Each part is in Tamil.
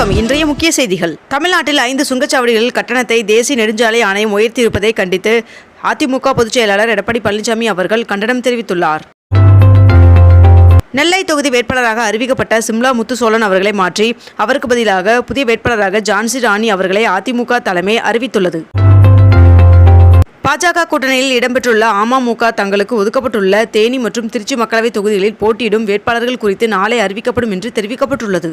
வணக்கம். இன்றைய முக்கிய செய்திகள். தமிழ்நாட்டில் ஐந்து சுங்கச்சாவடிகளில் கட்டணத்தை தேசிய நெடுஞ்சாலை ஆணையம் உயர்த்தியிருப்பதை கண்டித்து அதிமுக பொதுச் செயலாளர் எடப்பாடி பழனிசாமி அவர்கள் கண்டனம் தெரிவித்துள்ளார். நெல்லை தொகுதி வேட்பாளராக அறிவிக்கப்பட்ட சிம்லா முத்துசோழன் அவர்களை மாற்றி அவருக்கு பதிலாக புதிய வேட்பாளராக ஜான்சி ராணி அவர்களை அதிமுக தலைமை அறிவித்துள்ளது. பாஜக கூட்டணியில் இடம்பெற்றுள்ள அமமுக தங்களுக்கு ஒதுக்கப்பட்டுள்ள தேனி மற்றும் திருச்சி மக்களவைத் தொகுதிகளில் போட்டியிடும் வேட்பாளர்கள் குறித்து நாளை அறிவிக்கப்படும் என்று தெரிவிக்கப்பட்டுள்ளது.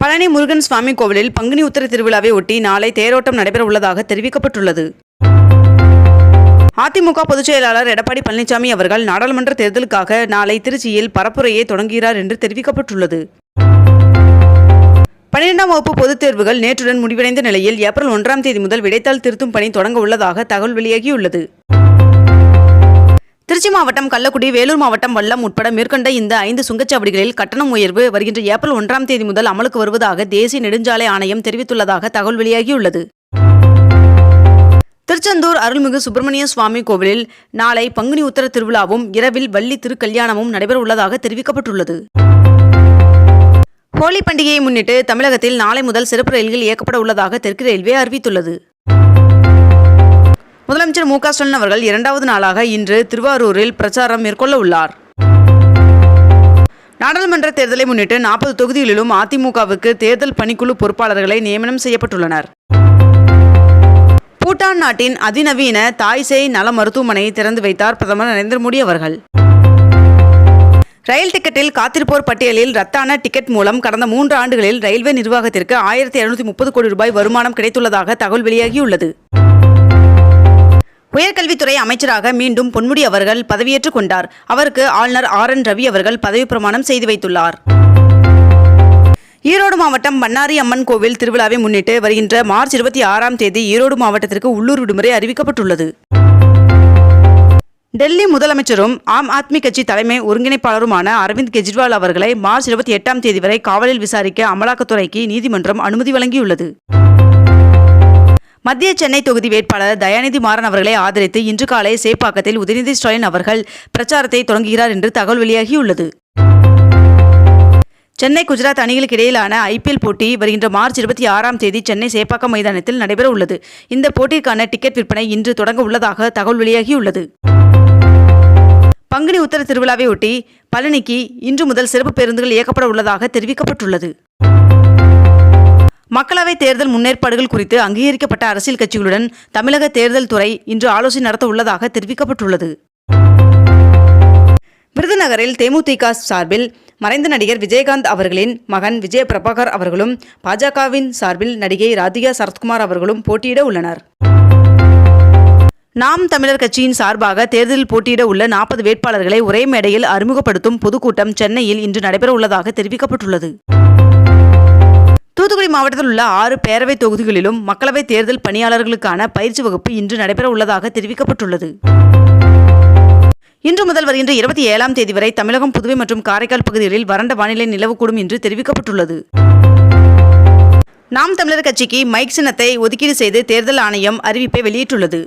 பழனி முருகன் சுவாமி கோவிலில் பங்குனி உத்தர திருவிழாவை ஒட்டி நாளை தேரோட்டம் நடைபெற உள்ளதாக தெரிவிக்கப்பட்டுள்ளது. அதிமுக பொதுச் செயலாளர் எடப்பாடி பழனிசாமி அவர்கள் நாடாளுமன்ற தேர்தலுக்காக நாளை திருச்சியில் பரப்புரையை தொடங்குகிறார் என்று தெரிவிக்கப்பட்டுள்ளது. பன்னிரெண்டாம் வகுப்பு பொதுத் தேர்வுகள் நேற்றுடன் முடிவடைந்த நிலையில் ஏப்ரல் ஒன்றாம் தேதி முதல் விடைத்தாள் திருத்தும் பணி தொடங்க உள்ளதாக தகவல் வெளியாகியுள்ளது. திருச்சி மாவட்டம் கள்ளக்குடி வேலூர் மாவட்டம் வல்லம் உட்பட மேற்கண்ட இந்த ஐந்து சுங்கச்சாவடிகளில் கட்டணம் உயர்வு வருகின்ற ஏப்ரல் ஒன்றாம் தேதி முதல் அமலுக்கு வருவதாக தேசிய நெடுஞ்சாலை ஆணையம் தெரிவித்துள்ளதாக தகவல் வெளியாகியுள்ளது. திருச்செந்தூர் அருள்மிகு சுப்பிரமணிய சுவாமி கோவிலில் நாளை பங்குனி உத்தர திருவிழாவும் இரவில் வள்ளி திருக்கல்யாணமும் நடைபெற உள்ளதாக தெரிவிக்கப்பட்டுள்ளது. ஹோலி பண்டிகையை முன்னிட்டு தமிழகத்தில் நாளை முதல் சிறப்பு ரயில்கள் இயக்கப்பட உள்ளதாக தெற்கு ரயில்வே அறிவித்துள்ளது. முதலமைச்சர் மு ஸ்டாலின் அவர்கள் இரண்டாவது நாளாக இன்று திருவாரூரில் பிரச்சாரம் மேற்கொள்ள உள்ளார். நாடாளுமன்ற தேர்தலை முன்னிட்டு நாற்பது தொகுதிகளிலும் அதிமுகவுக்கு தேர்தல் பணிக்குழு பொறுப்பாளர்களை நியமனம் செய்யப்பட்டுள்ளனர். பூட்டான் நாட்டின் அதிநவீன தாய்சேய் நல மருத்துவமனையை திறந்து வைத்தார் பிரதமர் நரேந்திர மோடி அவர்கள். ரயில் டிக்கெட்டில் காத்திருப்போர் பட்டியலில் ரத்தான டிக்கெட் மூலம் கடந்த மூன்று ஆண்டுகளில் ரயில்வே நிர்வாகத்திற்கு ஆயிரத்தி இருநூத்தி முப்பது கோடி ரூபாய் வருமானம் கிடைத்துள்ளதாக தகவல் வெளியாகியுள்ளது. உயர்கல்வித்துறை அமைச்சராக மீண்டும் பொன்முடி அவர்கள் பதவியேற்றுக் கொண்டார். அவருக்கு ஆளுநர் ஆர் என் ரவி அவர்கள் பதவி பிரமாணம் செய்து வைத்துள்ளார். ஈரோடு மாவட்டம் பண்ணாரி அம்மன் கோவில் திருவிழாவை முன்னிட்டு வருகின்ற மார்ச் இருபத்தி ஆறாம் தேதி ஈரோடு மாவட்டத்திற்கு உள்ளூர் விடுமுறை அறிவிக்கப்பட்டுள்ளது. டெல்லி முதலமைச்சரும் ஆம் ஆத்மி கட்சி தலைமை ஒருங்கிணைப்பாளருமான அரவிந்த் கெஜ்ரிவால் அவர்களை மார்ச் இருபத்தி எட்டாம் தேதி வரை காவலில் விசாரிக்க அமலாக்கத்துறைக்கு நீதிமன்றம் அனுமதி வழங்கியுள்ளது. மத்திய சென்னை தொகுதி வேட்பாளர் தயாநிதி மாறன் அவர்களை ஆதரித்து இன்று காலை சேப்பாக்கத்தில் உதயநிதி ஸ்டாலின் அவர்கள் பிரச்சாரத்தை தொடங்குகிறார் என்று தகவல் வெளியாகியுள்ளது. சென்னை குஜராத் அணிகளுக்கு இடையிலான ஐபிஎல் போட்டி வருகின்ற மார்ச் இருபத்தி ஆறாம் தேதி சென்னை சேப்பாக்கம் மைதானத்தில் நடைபெற உள்ளது இந்த போட்டிக்கான டிக்கெட் விற்பனை இன்று தொடங்க உள்ளதாக தகவல் வெளியாகியுள்ளது. பங்குனி உத்தர திருவிழாவை ஒட்டி பழனிக்கு இன்று முதல் சிறப்பு பேருந்துகள் இயக்கப்பட உள்ளதாக தெரிவிக்கப்பட்டுள்ளது. மக்களவைத் தேர்தல் முன்னேற்பாடுகள் குறித்து அங்கீகரிக்கப்பட்ட அரசியல் கட்சிகளுடன் தமிழக தேர்தல் துறை இன்று ஆலோசனை நடத்த உள்ளதாக தெரிவிக்கப்பட்டுள்ளது. விருதுநகரில் தேமுதிக சார்பில் மறைந்த நடிகர் விஜயகாந்த் அவர்களின் மகன் விஜய பிரபாகர் அவர்களும் பாஜகவின் சார்பில் நடிகை ராதிகா சரத்குமார் அவர்களும் போட்டியிட உள்ளனர். நாம் தமிழர் கட்சியின் சார்பாக தேர்தலில் போட்டியிட உள்ள நாற்பது வேட்பாளர்களை ஒரே மேடையில் அறிமுகப்படுத்தும் பொதுக்கூட்டம் சென்னையில் இன்று நடைபெற உள்ளதாக தெரிவிக்கப்பட்டுள்ளது. தூத்துக்குடி மாவட்டத்தில் உள்ள ஆறு பேரவைத் தொகுதிகளிலும் மக்களவைத் தேர்தல் பணியாளர்களுக்கான பயிற்சி வகுப்பு இன்று நடைபெற உள்ளதாக தெரிவிக்கப்பட்டுள்ளது. இன்று முதல் வருகின்ற இருபத்தி ஏழாம் தேதி வரை தமிழகம் புதுவை மற்றும் காரைக்கால் பகுதிகளில் வறண்ட வானிலை நிலவக்கூடும் என்று தெரிவிக்கப்பட்டுள்ளது. நாம் தமிழர் கட்சிக்கு மைக் சின்னத்தை ஒதுக்கீடு செய்து தேர்தல் ஆணையம் அறிவிப்பை வெளியிட்டுள்ளது.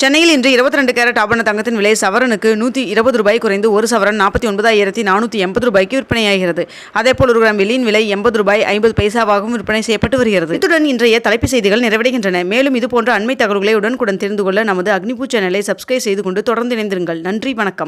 சென்னையில் இன்று இருபத்தி ரெண்டு கேரட் ஆபரண தங்கத்தின் விலை சவரனுக்கு நூற்றி இருபது ரூபாய் குறைந்து ஒரு சவரன் நாற்பத்தி ஒன்பதாயிரத்தி நானூற்றி எண்பது ரூபாய்க்கு விற்பனையாகிறது. அதேபோல் ஒரு கிராம் வெள்ளியின் விலை எண்பது ரூபாய் ஐம்பது பைசாவாகவும் விற்பனை செய்யப்பட்டு வருகிறது. இத்துடன் இன்றைய தலைப்பு செய்திகள் நிறைவடைகின்றன. மேலும் இதுபோன்ற அண்மை தகவல்களை உடனுக்குடன் தெரிந்து கொள்ள நமது அக்னிபூ சேனலை சப்ஸ்கிரைப் செய்து கொண்டு தொடர்ந்து இணைந்திருங்கள். நன்றி வணக்கம்.